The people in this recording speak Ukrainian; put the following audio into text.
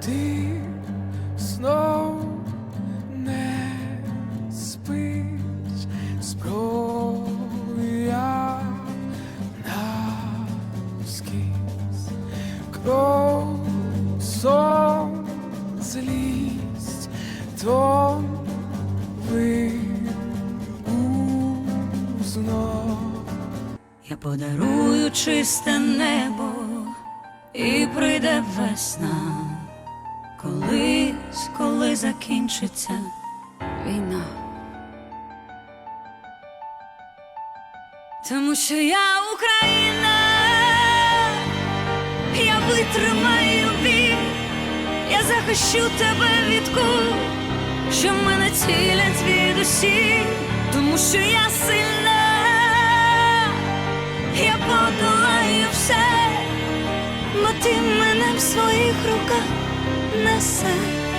ти знов не спиш зброя навскіз кров сон злість то ви узнов. Я подарую чисте небо і прийде весна колись, коли закінчиться війна. Тому що я Україна, я витримаю бій, я захищу тебе від кул, що мене цілять від усі, тому що я сильна, я подолаю все, бо ти мене в своїх руках the sun.